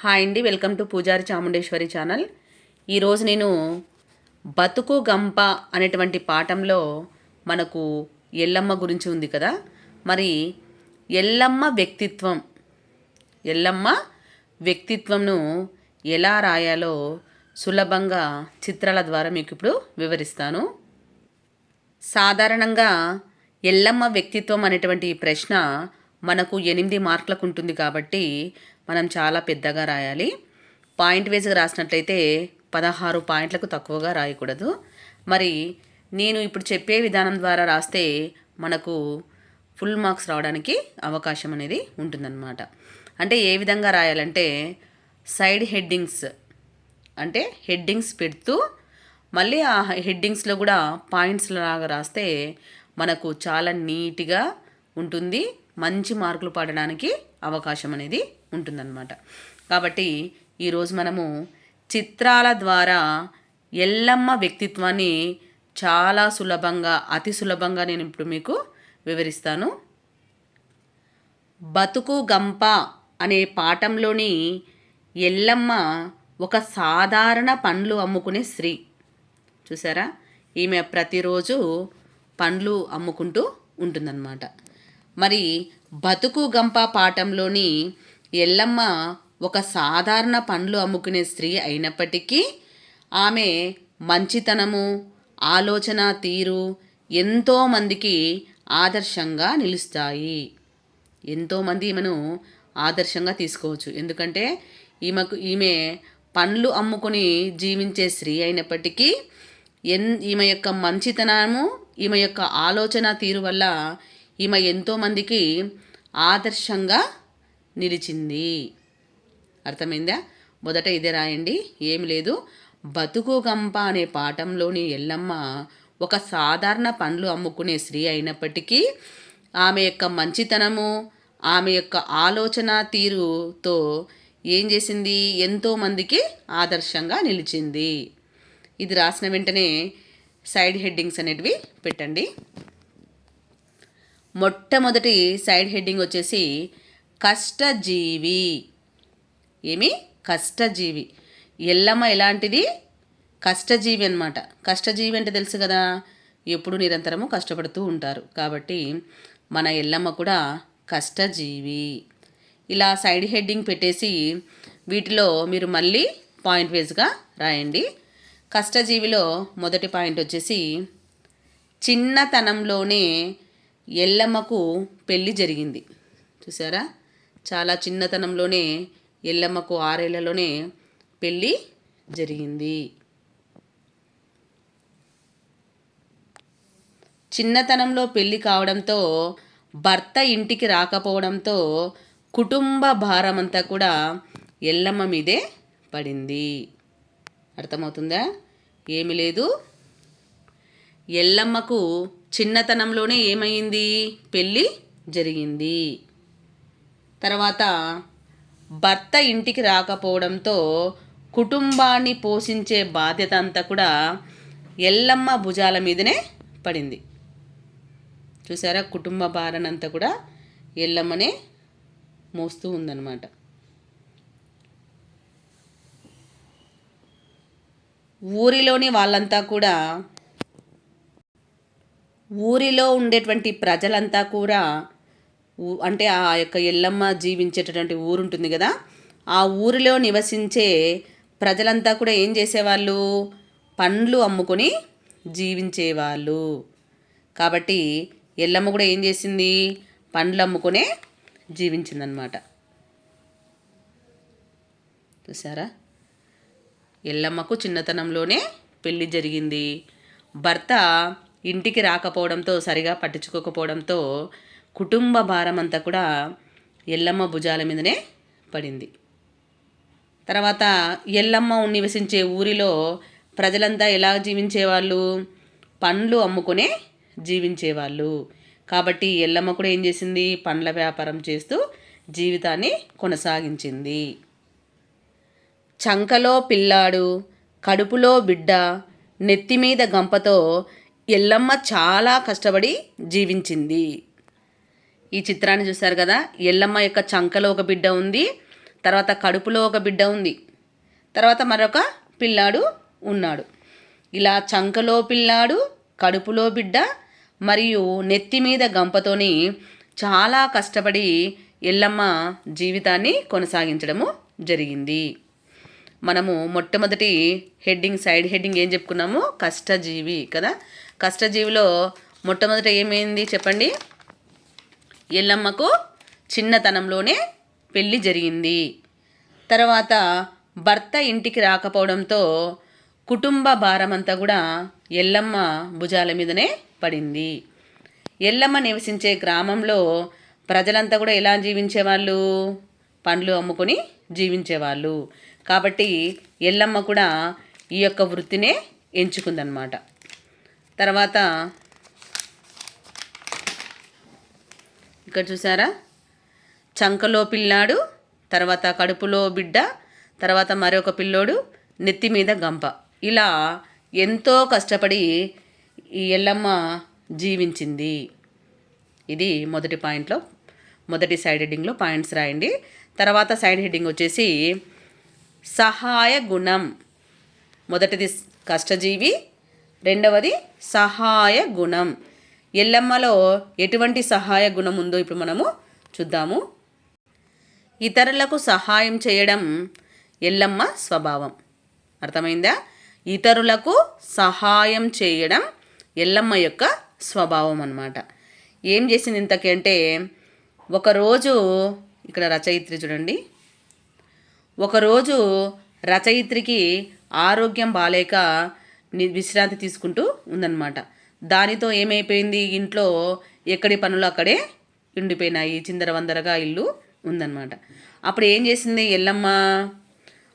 Hi అండి welcome to పూజారి Chamundeshwari channel. ఈరోజు నేను బతుకు గంప అనేటువంటి పాఠంలో మనకు ఎల్లమ్మ గురించి ఉంది కదా. మరి ఎల్లమ్మ వ్యక్తిత్వం ఎల్లమ్మ వ్యక్తిత్వంను ఎలా రాయాలో సులభంగా చిత్రాల ద్వారా మీకు ఇప్పుడు వివరిస్తాను. సాధారణంగా ఎల్లమ్మ వ్యక్తిత్వం అనేటువంటి ప్రశ్న మనకు ఎనిమిది మార్కులకు ఉంటుంది కాబట్టి మనం చాలా పెద్దగా రాయాలి. పాయింట్ వేస్గా రాసినట్లయితే పదహారు పాయింట్లకు తక్కువగా రాయకూడదు. మరి నేను ఇప్పుడు చెప్పే విధానం ద్వారా రాస్తే మనకు ఫుల్ మార్క్స్ రావడానికి అవకాశం అనేది ఉంటుందన్నమాట. అంటే ఏ విధంగా రాయాలంటే సైడ్ హెడ్డింగ్స్ అంటే హెడ్డింగ్స్ పెడుతూ మళ్ళీ ఆ హెడ్డింగ్స్లో కూడా పాయింట్స్ లాగా రాస్తే మనకు చాలా నీట్గా ఉంటుంది. మంచి మార్కులు పడడానికి అవకాశం అనేది ఉంటుందన్నమాట. కాబట్టి ఈరోజు మనము చిత్రాల ద్వారా ఎల్లమ్మ వ్యక్తిత్వాన్ని చాలా సులభంగా అతి సులభంగా నేను ఇప్పుడు మీకు వివరిస్తాను. బతుకు గంప అనే పాఠంలోని ఎల్లమ్మ ఒక సాధారణ పండ్లు అమ్ముకునే స్త్రీ. చూసారా? ఈమె ప్రతిరోజు పండ్లు అమ్ముకుంటూ ఉంటుందన్నమాట. మరి బతుకు గంప పాఠంలోని ఎల్లమ్మ ఒక సాధారణ పండ్లు అమ్ముకునే స్త్రీ అయినప్పటికీ ఆమె మంచితనము ఆలోచన తీరు ఎంతోమందికి ఆదర్శంగా నిలుస్తాయి. ఎంతోమంది ఈమెను ఆదర్శంగా తీసుకోవచ్చు. ఎందుకంటే ఈమెకు ఈమె పండ్లు అమ్ముకొని జీవించే స్త్రీ అయినప్పటికీ ఎన్ ఈమె యొక్క మంచితనము ఈమె యొక్క ఆలోచన తీరు వల్ల ఈమె ఎంతోమందికి ఆదర్శంగా నిలిచింది. అర్థమైందా? మొదట ఇదే రాయండి. ఏమి లేదు. బతుకుగంప అనే పాఠంలోని ఎల్లమ్మ ఒక సాధారణ పండ్లు అమ్ముకునే స్త్రీ అయినప్పటికీ ఆమె యొక్క మంచితనము ఆమె యొక్క ఆలోచన తీరుతో ఏం చేసింది? ఎంతోమందికి ఆదర్శంగా నిలిచింది. ఇది రాసిన వెంటనే సైడ్ హెడ్డింగ్స్ అనేటివి పెట్టండి. మొట్టమొదటి సైడ్ హెడ్డింగ్ వచ్చేసి కష్టజీవి. ఏమి? కష్టజీవి. ఎల్లమ్మ ఎలాంటిది? కష్టజీవి అనమాట కష్టజీవి అంటే తెలుసు కదా? ఎప్పుడు నిరంతరము కష్టపడుతూ ఉంటారు. కాబట్టి మన ఎల్లమ్మ కూడా కష్టజీవి. ఇలా సైడ్ హెడ్డింగ్ పెట్టేసి వీటిలో మీరు మళ్ళీ పాయింట్ వైజ్గా రాయండి. కష్టజీవిలో మొదటి పాయింట్ వచ్చేసి చిన్నతనంలోనే ఎల్లమ్మకు పెళ్ళి జరిగింది. చూసారా? చాలా చిన్నతనంలోనే ఎల్లమ్మకు ఆరేళ్ళలోనే పెళ్ళి జరిగింది. చిన్నతనంలో పెళ్ళి కావడంతో భర్త ఇంటికి రాకపోవడంతో కుటుంబ భారం అంతా కూడా ఎల్లమ్మ మీదే పడింది. అర్థమవుతుందా? ఏమి లేదు. ఎల్లమ్మకు చిన్నతనంలోనే ఏమైంది పెళ్ళి జరిగింది. తర్వాత భర్త ఇంటికి రాకపోవడంతో కుటుంబాన్ని పోషించే బాధ్యత అంతా కూడా ఎల్లమ్మ భుజాల మీదనే పడింది. చూసారా? కుటుంబ భారనంతా కూడా ఎల్లమ్మనే మోస్తూ ఉందన్నమాట. ఊరిలోని వాళ్ళంతా కూడా ఊరిలో ఉండేటువంటి ప్రజలంతా కూడా అంటే ఆ యొక్క ఎల్లమ్మ జీవించేటటువంటి ఊరు ఉంటుంది కదా. ఆ ఊరిలో నివసించే ప్రజలంతా కూడా ఏం చేసేవాళ్ళు? పండ్లు అమ్ముకొని జీవించేవాళ్ళు. కాబట్టి ఎల్లమ్మ కూడా ఏం చేసింది? పండ్లు అమ్ముకునే జీవించిందనమాట. చూసారా ఎల్లమ్మకు చిన్నతనంలోనే పెళ్ళి జరిగింది. భర్త ఇంటికి రాకపోవడంతో సరిగా పట్టించుకోకపోవడంతో కుటుంబ భారం అంతా కూడా ఎల్లమ్మ భుజాల మీదనే పడింది. తర్వాత ఎల్లమ్మ నివసించే ఊరిలో ప్రజలంతా ఎలా జీవించేవాళ్ళు? పండ్లు అమ్ముకునే జీవించేవాళ్ళు. కాబట్టి ఎల్లమ్మ కూడా ఏం చేసింది? పండ్ల వ్యాపారం చేస్తూ జీవితాన్ని కొనసాగించింది. చంకలో పిల్లాడు కడుపులో బిడ్డ నెత్తిమీద గంపతో ఎల్లమ్మ చాలా కష్టపడి జీవించింది. ఈ చిత్రాన్ని చూశారు కదా? ఎల్లమ్మ యొక్క చంకలో ఒక బిడ్డ ఉంది తర్వాత కడుపులో ఒక బిడ్డ ఉంది తర్వాత మరొక పిల్లాడు ఉన్నాడు. ఇలా చంకలో పిల్లాడు కడుపులో బిడ్డ మరియు నెత్తి మీద గంపతోని చాలా కష్టపడి ఎల్లమ్మ జీవితాన్ని కొనసాగించడము జరిగింది. మనము మొట్టమొదటి హెడ్డింగ్ సైడ్ హెడ్డింగ్ ఏం చెప్పుకున్నాము? కష్టజీవి కదా? కష్టజీవిలో మొట్టమొదట ఏమైంది చెప్పండి? ఎల్లమ్మకు చిన్నతనంలోనే పెళ్ళి జరిగింది. తర్వాత భర్త ఇంటికి రాకపోవడంతో కుటుంబ భారమంతా కూడా ఎల్లమ్మ భుజాల మీదనే పడింది. ఎల్లమ్మ నివసించే గ్రామంలో ప్రజలంతా కూడా ఎలా జీవించేవాళ్ళు? పండ్లు అమ్ముకొని జీవించేవాళ్ళు. కాబట్టి ఎల్లమ్మ కూడా ఈ యొక్క వృత్తినే ఎంచుకుందనమాట తర్వాత ఇక్కడ చూసారా? చంకలో పిల్లాడు తర్వాత కడుపులో బిడ్డ తర్వాత మరొక పిల్లోడు నెత్తి మీద గంప. ఇలా ఎంతో కష్టపడి ఈ ఎల్లమ్మ జీవించింది. ఇది మొదటి పాయింట్లో మొదటి సైడ్ హెడ్డింగ్లో పాయింట్స్ రాయండి. తర్వాత సైడ్ హెడ్డింగ్ వచ్చేసి సహాయ గుణం. మొదటిది కష్టజీవి రెండవది సహాయ గుణం. ఎల్లమ్మలో ఎటువంటి సహాయ గుణం ఉందో ఇప్పుడు మనము చూద్దాము. ఇతరులకు సహాయం చేయడం ఎల్లమ్మ స్వభావం. అర్థమైందా? ఇతరులకు సహాయం చేయడం ఎల్లమ్మ యొక్క స్వభావం అన్నమాట. ఏం చేసింది ఇంతకీ అంటే ఒకరోజు ఇక్కడ రచయిత్రి చూడండి. ఒకరోజు రచయిత్రికి ఆరోగ్యం బాలేక ని- విశ్రాంతి తీసుకుంటూ ఉందన్నమాట. దానితో ఏమైపోయింది? ఇంట్లో ఎక్కడి పనులు అక్కడే ఉండిపోయినాయి. చిందరవందరగా ఇల్లు ఉందన్నమాట. అప్పుడు ఏం చేసింది ఎల్లమ్మ?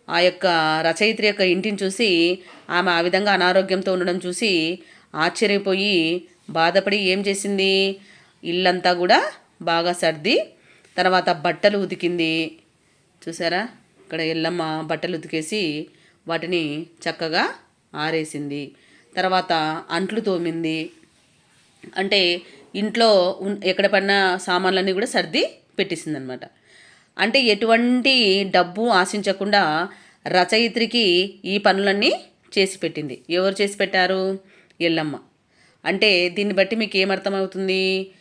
ఆ యొక్క రచయిత్రి యొక్క ఇంటిని చూసి ఆమె ఆ విధంగా అనారోగ్యంతో ఉండడం చూసి ఆశ్చర్యపోయి బాధపడి ఏం చేసింది? ఇల్లంతా కూడా బాగా సర్ది తర్వాత బట్టలు ఉతికింది. చూసారా? ఇక్కడ ఎల్లమ్మ బట్టలు ఉతికేసి వాటిని చక్కగా ఆరేసింది. తర్వాత అంట్లు తోమింది. అంటే ఇంట్లో ఎక్కడ పడిన సామాన్లన్నీ కూడా సర్ది పెట్టేసింది అనమాట అంటే ఎటువంటి డబ్బు ఆశించకుండా రచయిత్రికి ఈ పనులన్నీ చేసి పెట్టింది. ఎవరు చేసి పెట్టారు? ఎల్లమ్మ. అంటే దీన్ని బట్టి మీకు ఏమర్థమవుతుంది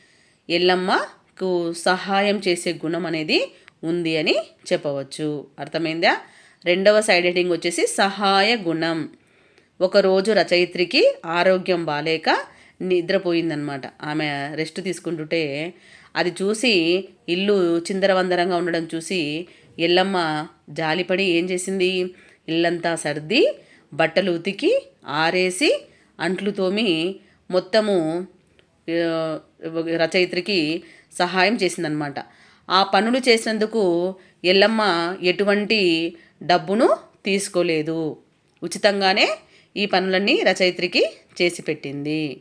ఎల్లమ్మకు సహాయం చేసే గుణం అనేది ఉంది అని చెప్పవచ్చు. అర్థమైందా? రెండవ సైడ్ హెడింగ్ వచ్చేసి సహాయ గుణం. ఒకరోజు రచయిత్రికి ఆరోగ్యం బాలేక నిద్రపోయిందనమాట ఆమె రెస్ట్ తీసుకుంటుంటే అది చూసి ఇల్లు చిందరవందరంగా ఉండడం చూసి ఎల్లమ్మ జాలిపడి ఏం చేసింది? ఇల్లంతా సర్ది బట్టలు ఉతికి ఆరేసి అంట్లు తోమి మొత్తము రచయిత్రికి సహాయం చేసిందనమాట ఆ పనులు చేసినందుకు ఎల్లమ్మ ఎటువంటి డబ్బును తీసుకోలేదు. ఉచితంగానే ఈ పనులన్నీ రచయిత్రికి చేసి పెట్టింది.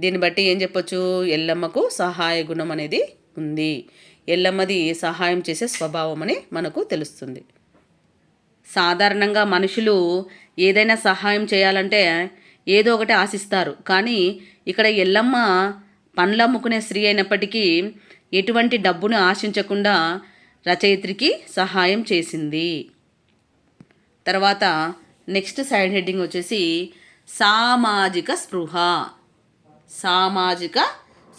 దీన్ని బట్టి ఏం చెప్పొచ్చు? ఎల్లమ్మకు సహాయ గుణం అనేది ఉంది. ఎల్లమ్మది సహాయం చేసే స్వభావం అని మనకు తెలుస్తుంది. సాధారణంగా మనుషులు ఏదైనా సహాయం చేయాలంటే ఏదో ఒకటి ఆశిస్తారు. కానీ ఇక్కడ ఎల్లమ్మ పండ్లు అమ్ముకునే స్త్రీ అయినప్పటికీ ఎటువంటి డబ్బును ఆశించకుండా రచయిత్రికి సహాయం చేసింది. తర్వాత నెక్స్ట్ సైడ్ హెడ్డింగ్ వచ్చేసి సామాజిక స్పృహ. సామాజిక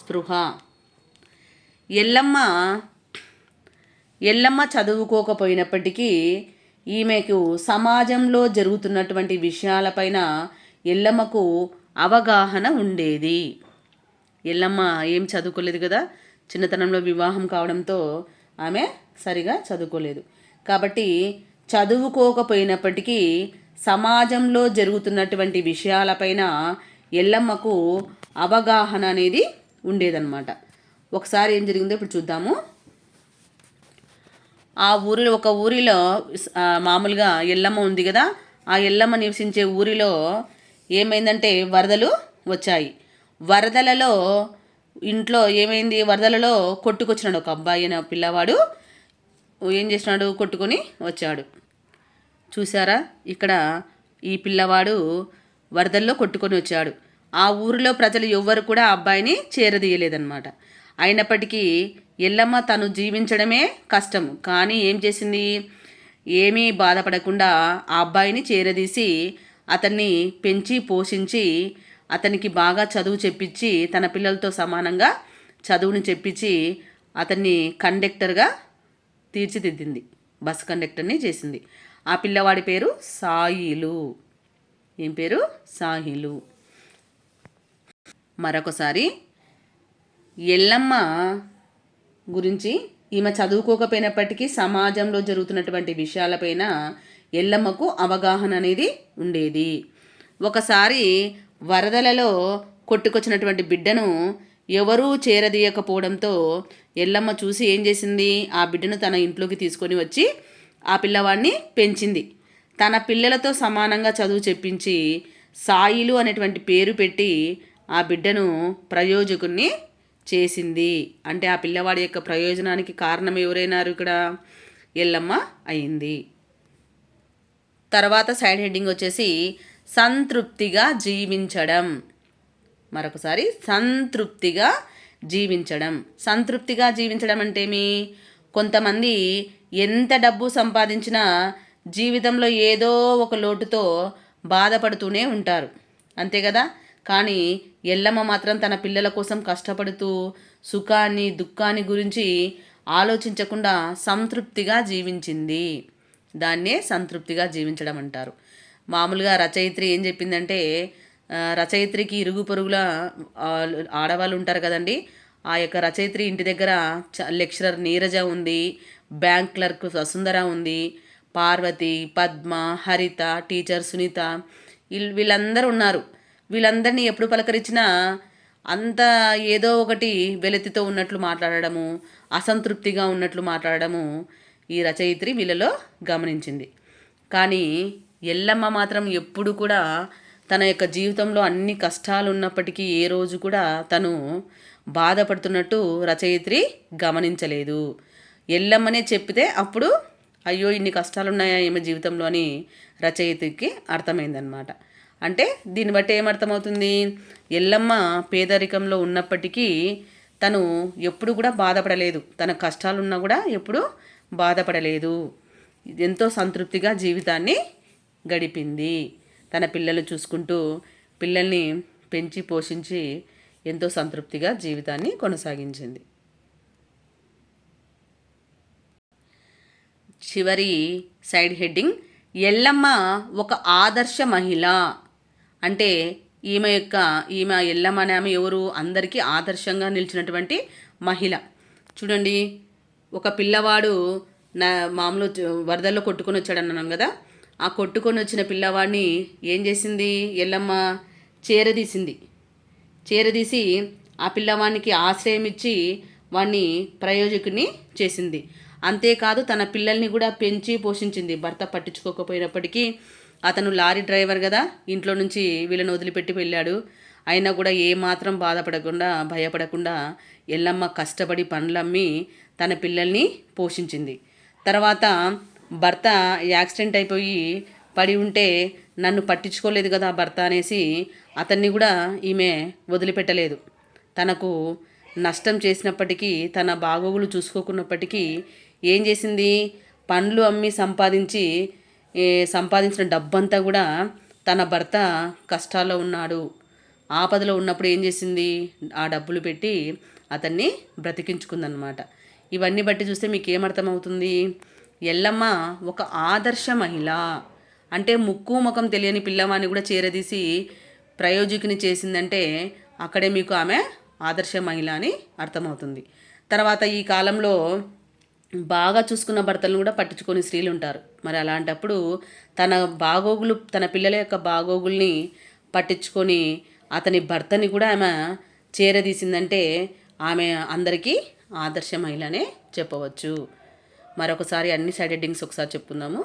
స్పృహ. ఎల్లమ్మ ఎల్లమ్మ చదువుకోకపోయినప్పటికీ ఈమెకు సమాజంలో జరుగుతున్నటువంటి విషయాలపైన ఎల్లమ్మకు అవగాహన ఉండేది. ఎల్లమ్మ ఏం చదువుకోలేదు కదా? చిన్నతనంలో వివాహం కావడంతో ఆమె సరిగా చదువుకోలేదు. కాబట్టి చదువుకోకపోయినప్పటికీ సమాజంలో జరుగుతున్నటువంటి విషయాలపైన ఎల్లమ్మకు అవగాహన అనేది ఉండేదన్నమాట. ఒకసారి ఏం జరిగిందో ఇప్పుడు చూద్దాము. ఆ ఊరిలో ఒక ఊరిలో మామూలుగా ఎల్లమ్మ ఉంది కదా ఆ ఎల్లమ్మ నివసించే ఊరిలో ఏమైందంటే వరదలు వచ్చాయి. వరదలలో ఇంట్లో ఏమైంది? వరదలలో కొట్టుకొచ్చినాడు ఒక అబ్బాయి అనే పిల్లవాడు. ఏం చేసినాడు? కొట్టుకొని వచ్చాడు. చూసారా ఇక్కడ ఈ పిల్లవాడు వరదల్లో కొట్టుకొని వచ్చాడు. ఆ ఊరిలో ప్రజలు ఎవ్వరు కూడా ఆ అబ్బాయిని చేరదీయలేదన్నమాట. అయినప్పటికీ ఎల్లమ్మ తను జీవించడమే కష్టం. కానీ ఏం చేసింది? ఏమీ బాధపడకుండా ఆ అబ్బాయిని చేరదీసి అతన్ని పెంచి పోషించి అతనికి బాగా చదువు చెప్పించి తన పిల్లలతో సమానంగా చదువుని చెప్పించి అతన్ని కండక్టర్గా తీర్చిదిద్దింది. బస్ కండక్టర్ని చేసింది. ఆ పిల్లవాడి పేరు సాయిలు. ఏం పేరు? సాహిలు. మరొకసారి ఎల్లమ్మ గురించి ఈమె చదువుకోకపోయినప్పటికీ సమాజంలో జరుగుతున్నటువంటి విషయాలపైన ఎల్లమ్మకు అవగాహన అనేది ఉండేది. ఒకసారి వరదలలో కొట్టుకొచ్చినటువంటి బిడ్డను ఎవరూ చేరదీయకపోవడంతో ఎల్లమ్మ చూసి ఏం చేసింది? ఆ బిడ్డను తన ఇంట్లోకి తీసుకొని వచ్చి పిల్లవాడిని పెంచింది. తన పిల్లలతో సమానంగా చదువు చెప్పించి సాయిలు అనేటువంటి పేరు పెట్టి ఆ బిడ్డను ప్రయోజకుణ్ణి చేసింది. అంటే ఆ పిల్లవాడి యొక్క ప్రయోజనానికి కారణం ఎవరైనారు ఇక్కడ? ఎల్లమ్మ అయింది. తర్వాత సైడ్ హెడ్డింగ్ వచ్చేసి సంతృప్తిగా జీవించడం. మరొకసారి సంతృప్తిగా జీవించడం. సంతృప్తిగా జీవించడం అంటేమి కొంతమంది ఎంత డబ్బు సంపాదించినా జీవితంలో ఏదో ఒక లోటుతో బాధపడుతూనే ఉంటారు. అంతే కదా? కానీ ఎల్లమ్మ మాత్రం తన పిల్లల కోసం కష్టపడుతూ సుఖాన్ని దుఃఖాన్ని గురించి ఆలోచించకుండా సంతృప్తిగా జీవించింది. దాన్నే సంతృప్తిగా జీవించడం అంటారు. మామూలుగా రచయిత్రి ఏం చెప్పిందంటే రచయిత్రికి ఇరుగు పొరుగుల ఆడవాళ్ళు ఉంటారు కదండి. ఆ యొక్క రచయిత్రి ఇంటి దగ్గర లెక్చరర్ నీరజ ఉంది. బ్యాంక్ క్లర్క్ వసుంధర ఉంది పార్వతి పద్మ హరిత టీచర్ సునీత వీళ్ళందరూ ఉన్నారు. వీళ్ళందరినీ ఎప్పుడు పలకరించినా అంత ఏదో ఒకటి వెలతితో ఉన్నట్లు మాట్లాడడము అసంతృప్తిగా ఉన్నట్లు మాట్లాడడము ఈ రచయిత్రి వీళ్ళలో గమనించింది. కానీ ఎల్లమ్మ మాత్రం ఎప్పుడు కూడా తన యొక్క జీవితంలో అన్ని కష్టాలు ఉన్నప్పటికీ ఏ రోజు కూడా తను బాధపడుతున్నట్టు రచయిత్రి గమనించలేదు. ఎల్లమ్మనే చెప్పితే అప్పుడు అయ్యో ఇన్ని కష్టాలు ఉన్నాయా ఈమె జీవితంలో అని రచయితకి అర్థమైందనమాట అంటే దీన్ని బట్టి ఏమర్థమవుతుంది? ఎల్లమ్మ పేదరికంలో ఉన్నప్పటికీ తను ఎప్పుడు కూడా బాధపడలేదు. తన కష్టాలున్నా కూడా ఎప్పుడు బాధపడలేదు. ఎంతో సంతృప్తిగా జీవితాన్ని గడిపింది. తన పిల్లలు చూసుకుంటూ పిల్లల్ని పెంచి పోషించి ఎంతో సంతృప్తిగా జీవితాన్ని కొనసాగించింది. చివరి సైడ్ హెడ్డింగ్ ఎల్లమ్మ ఒక ఆదర్శ మహిళ. అంటే ఈమె యొక్క ఈమె ఎల్లమ్మ అనే ఆమె ఎవరు? అందరికీ ఆదర్శంగా నిలిచినటువంటి మహిళ. చూడండి ఒక పిల్లవాడు నా మామూలు వరదల్లో కొట్టుకొని వచ్చాడు అన్నాను కదా. ఆ కొట్టుకొని వచ్చిన పిల్లవాడిని ఏం చేసింది? ఎల్లమ్మ చేరదీసింది చేరదీసి ఆ పిల్లవానికి ఆశ్రయం ఇచ్చి వాడిని ప్రయోజకుని చేసింది. అంతేకాదు తన పిల్లల్ని కూడా పెంచి పోషించింది. భర్త పట్టించుకోకపోయినప్పటికీ అతను లారీ డ్రైవర్ కదా ఇంట్లో నుంచి వీళ్ళని వదిలిపెట్టి వెళ్ళాడు. అయినా కూడా ఏమాత్రం బాధపడకుండా భయపడకుండా ఎల్లమ్మ కష్టపడి పండ్లమ్మి తన పిల్లల్ని పోషించింది. తర్వాత భర్త యాక్సిడెంట్ అయిపోయి పడి ఉంటే నన్ను పట్టించుకోలేదు కదా భర్త అనేసి అతన్ని కూడా ఈమె వదిలిపెట్టలేదు. తనకు నష్టం చేసినప్పటికీ తన బాగోగులు చూసుకోకున్నప్పటికీ ఏం చేసింది? పండ్లు అమ్మి సంపాదించి సంపాదించిన డబ్బంతా కూడా తన భర్త కష్టాల్లో ఉన్నాడు. ఆపదలో ఉన్నప్పుడు ఏం చేసింది? ఆ డబ్బులు పెట్టి అతన్ని బ్రతికించుకుందనమాట ఇవన్నీ బట్టి చూస్తే మీకు ఏమర్థమవుతుంది ఎల్లమ్మ ఒక ఆదర్శ మహిళ. అంటే ముక్కు ముఖం తెలియని పిల్లవాన్ని కూడా చేరదీసి ప్రయోజకుని చేసిందంటే అక్కడే మీకు ఆమె ఆదర్శ మహిళ అని అర్థమవుతుంది. తర్వాత ఈ కాలంలో బాగా చూసుకున్న భర్తలను కూడా పట్టించుకొని స్త్రీలు ఉంటారు. మరి అలాంటప్పుడు తన బాగోగులు తన పిల్లల యొక్క బాగోగుల్ని పట్టించుకొని అతని భర్తని కూడా ఆమె చేరదీసిందంటే ఆమె అందరికీ ఆదర్శ మహిళనే చెప్పవచ్చు. మరొకసారి అన్ని సైడ్ హెడ్డింగ్స్ ఒకసారి చెప్పుకుందాము.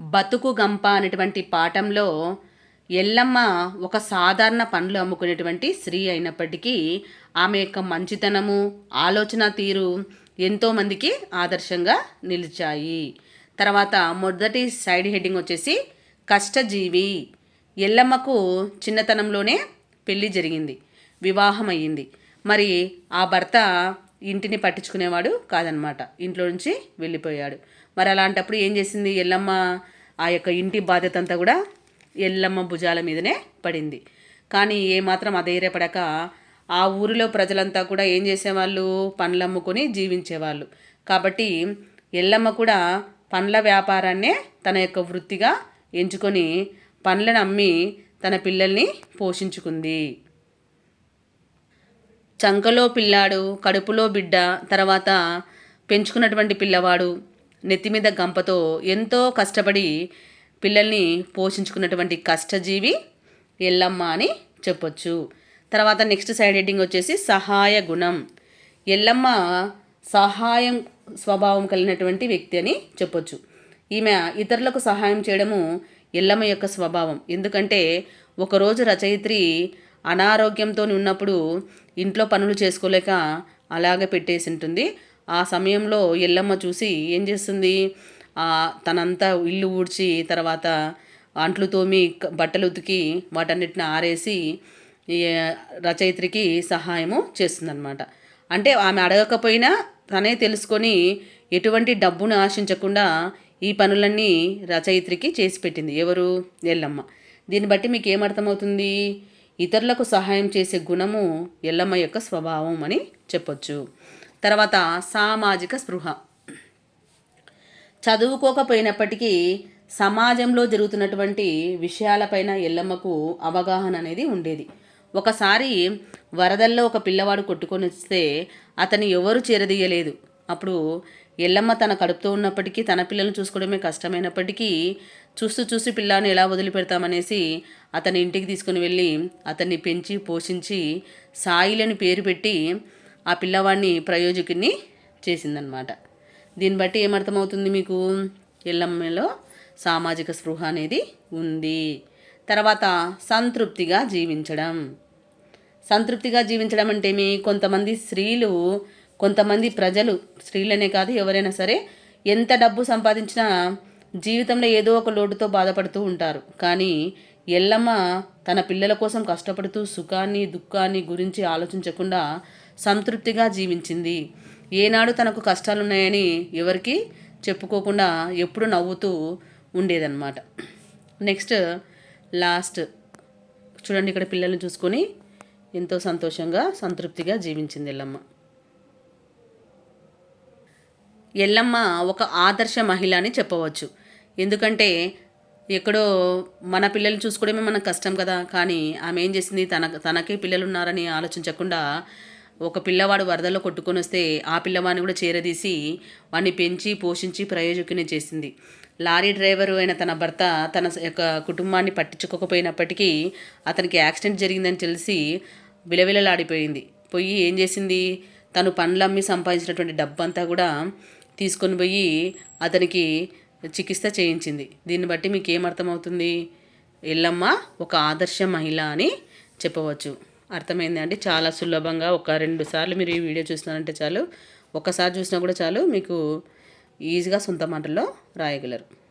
బతుకు గంప అనేటువంటి పాఠంలో ఎల్లమ్మ ఒక సాధారణ పండ్లు అమ్ముకునేటువంటి స్త్రీ అయినప్పటికీ ఆమె యొక్క మంచితనము ఆలోచన తీరు ఎంతోమందికి ఆదర్శంగా నిలిచాయి. తర్వాత మొదటి సైడ్ హెడ్డింగ్ వచ్చేసి కష్టజీవి. ఎల్లమ్మకు చిన్నతనంలోనే పెళ్ళి జరిగింది. వివాహం అయ్యింది మరి ఆ భర్త ఇంటిని పట్టించుకునేవాడు కాదనమాట ఇంట్లో నుంచి వెళ్ళిపోయాడు. మరి అలాంటప్పుడు ఏం చేసింది? ఎల్లమ్మ ఆ యొక్క ఇంటి బాధ్యత అంతా కూడా ఎల్లమ్మ భుజాల మీదనే పడింది. కానీ ఏమాత్రం అధైర్యపడక ఆ ఊరిలో ప్రజలంతా కూడా ఏం చేసేవాళ్ళు? పండ్లు అమ్ముకొని జీవించేవాళ్ళు. కాబట్టి ఎల్లమ్మ కూడా పండ్ల వ్యాపారాన్నే తన యొక్క వృత్తిగా ఎంచుకొని పండ్లను అమ్మి తన పిల్లల్ని పోషించుకుంది. చంకలో పిల్లాడు కడుపులో బిడ్డ తర్వాత పెంచుకున్నటువంటి పిల్లవాడు నెత్తి మీద గంపతో ఎంతో కష్టపడి పిల్లల్ని పోషించుకున్నటువంటి కష్టజీవి ఎల్లమ్మ అని చెప్పొచ్చు. తర్వాత నెక్స్ట్ సైడ్ హెడ్డింగ్ వచ్చేసి సహాయ గుణం. ఎల్లమ్మ సహాయం స్వభావం కలిగినటువంటి వ్యక్తి అని చెప్పొచ్చు. ఈమె ఇతరులకు సహాయం చేయడము ఎల్లమ్మ యొక్క స్వభావం. ఎందుకంటే ఒకరోజు రచయిత్రి అనారోగ్యంతో ఉన్నప్పుడు ఇంట్లో పనులు చేసుకోలేక అలాగే పెట్టేసి ఉంటుంది. ఆ సమయంలో ఎల్లమ్మ చూసి ఏం చేస్తుంది? తనంతా ఇల్లు ఊడ్చి తర్వాత అంట్లు తోమి బట్టలు ఉతికి వాటన్నిటిని ఆరేసి రచయిత్రికి సహాయము చేస్తుందన్నమాట. అంటే ఆమె అడగకపోయినా తనే తెలుసుకొని ఎటువంటి డబ్బును ఆశించకుండా ఈ పనులన్నీ రచయిత్రికి చేసి పెట్టింది. ఎవరు? ఎల్లమ్మ. దీన్ని బట్టి మీకు ఏమర్థమవుతుంది? ఇతరులకు సహాయం చేసే గుణము ఎల్లమ్మ యొక్క స్వభావం అని చెప్పొచ్చు. తర్వాత సామాజిక స్పృహ. చదువుకోకపోయినప్పటికీ సమాజంలో జరుగుతున్నటువంటి విషయాలపైన ఎల్లమ్మకు అవగాహన అనేది ఉండేది. ఒకసారి వరదల్లో ఒక పిల్లవాడు కొట్టుకొని వస్తే అతని ఎవరు చేరదీయలేదు. అప్పుడు ఎల్లమ్మ తన కడుపుతో ఉన్నప్పటికీ తన పిల్లల్ని చూసుకోవడమే కష్టమైనప్పటికీ చూస్తూ చూసి పిల్లాన్ని ఎలా వదిలిపెడతామనేసి అతని ఇంటికి తీసుకుని వెళ్ళి అతన్ని పెంచి పోషించి సాయిలని పేరు పెట్టి ఆ పిల్లవాడిని ప్రయోజకుని చేసిందనమాట దీన్ని బట్టి ఏమర్థమవుతుంది మీకు? ఎల్లమ్మలో సామాజిక స్పృహ అనేది ఉంది. తర్వాత సంతృప్తిగా జీవించడం. సంతృప్తిగా జీవించడం అంటే మీ కొంతమంది స్త్రీలు కొంతమంది ప్రజలు స్త్రీలనే కాదు ఎవరైనా సరే ఎంత డబ్బు సంపాదించినా జీవితంలో ఏదో ఒక లోటుతో బాధపడుతూ ఉంటారు. కానీ ఎల్లమ్మ తన పిల్లల కోసం కష్టపడుతూ సుఖాన్ని దుఃఖాన్ని గురించి ఆలోచించకుండా సంతృప్తిగా జీవించింది. ఏనాడు తనకు కష్టాలున్నాయని ఎవరికి చెప్పుకోకుండా ఎప్పుడు నవ్వుతూ ఉండేదన్నమాట. Next last. చూడండి ఇక్కడ పిల్లల్ని చూసుకొని ఎంతో సంతోషంగా సంతృప్తిగా జీవించింది ఎల్లమ్మ. ఎల్లమ్మ ఒక ఆదర్శ మహిళ అని చెప్పవచ్చు. ఎందుకంటే ఎక్కడో మన పిల్లల్ని చూసుకోవడమే మనకు కష్టం కదా. కానీ ఆమె ఏం చేసింది? తన తనకే పిల్లలు ఉన్నారని ఆలోచించకుండా ఒక పిల్లవాడు వరదల్లో కొట్టుకొని వస్తే ఆ పిల్లవాడిని కూడా చేరదీసి వాడిని పెంచి పోషించి ప్రయోజకుని చేసింది. లారీ డ్రైవరు అయిన తన భర్త తన యొక్క కుటుంబాన్ని పట్టించుకోకపోయినప్పటికీ అతనికి యాక్సిడెంట్ జరిగిందని తెలిసి విలవిలలాడిపోయింది. పోయి ఏం చేసింది? తను పండ్లమ్మి సంపాదించినటువంటి డబ్బంతా కూడా తీసుకొని పోయి అతనికి చికిత్స చేయించింది. దీన్ని బట్టి మీకు ఏమర్థమవుతుంది ఎల్లమ్మ ఒక ఆదర్శ మహిళ అని చెప్పవచ్చు. అర్థమైంది అంటే చాలా సులభంగా ఒక రెండు సార్లు మీరు ఈ వీడియో చూసినారంటే చాలు. ఒకసారి చూసినా కూడా చాలు మీకు ఈజీగా సొంత మాటల్లో రాయగలరు.